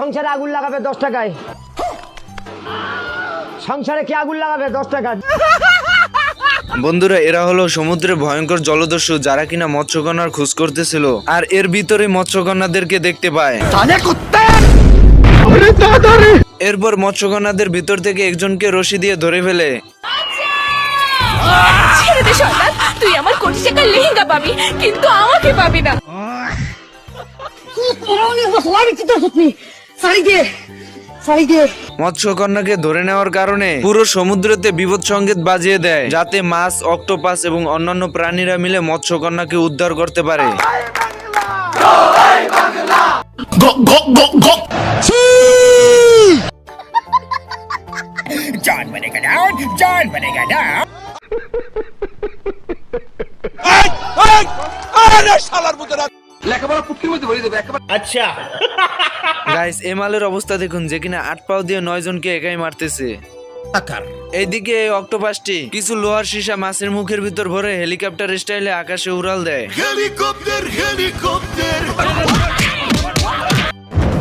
সংসারে আগুন লাগাবে দশ টাকায়। সংসারে কে আগুন লাগাবে দশ টাকা বন্ধুরা এরা হলো সমুদ্রে ভয়ঙ্কর জলদস্যু যারা কিনা মৎস্যকন্যার খোঁজ করতেছিল আর এর ভিতরে মৎস্যকন্যাদেরকে দেখতে পায়। এরপর মৎস্যকন্যাদের ভিতর থেকে একজনকে রশি দিয়ে ধরে ফেলে। তুই আমার কোটি টাকার লেহেঙ্গা পাবি কিন্তু আমাকে পাবি না। মৎস্যকন্যাকে ধরে নেওয়ার কারণে পুরো সমুদ্রতে বিপদ সংকেত বাজিয়ে দেয় যাতে মাছ অক্টোপাস এবং অন্যান্য প্রাণীরা মিলে মৎস্যকন্যাকে উদ্ধার করতে পারে। John Winnica down, গাইস এ মালের অবস্থা দেখুন যে কিনা আট পাও দিয়ে নয় জনকে একাই মারতেছে এইদিকে এই অক্টোপাসটি কিছু লোহার সীসা মাছের মুখের ভিতর ভরে হেলিকপ্টার স্টাইলে আকাশে উড়াল দেয়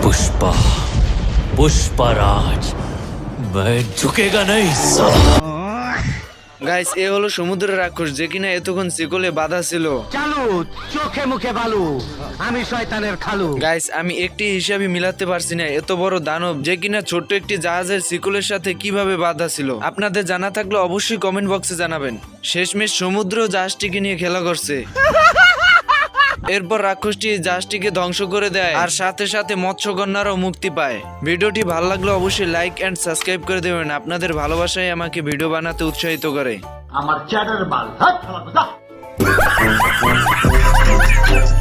पुष्पा पुष्पराज मैं झुकेगा नहीं साला গাইস এ হলো সমুদ্রের রাক্ষস যে কিনা এতক্ষণ শিকলে বাধা ছিল। চালু চোখে মুখে বালু আমি শয়তানের খালু। গাইস আমি একটি হিসাবে মিলাতে পারছি না এত বড় দানব যে কিনা ছোট্ট একটি জাহাজের শিকলের সাথে কীভাবে বাধা ছিল। আপনাদের জানা থাকলে অবশ্যই কমেন্ট বক্সে জানাবেন। শেষমেশ সমুদ্র জাহাজটিকে নিয়ে খেলা করছে। এরপর রাক্ষসটি জাহাজটিকে ধ্বংস করে দেয় আর সাথে সাথে মৎস্যকন্যারও মুক্তি পায়। ভিডিওটি ভালো লাগলে অবশ্যই লাইক অ্যান্ড সাবস্ক্রাইব করে দেবেন। আপনাদের ভালোবাসাই আমাকে ভিডিও বানাতে উৎসাহিত করে। আমার চ্যাটার বাল।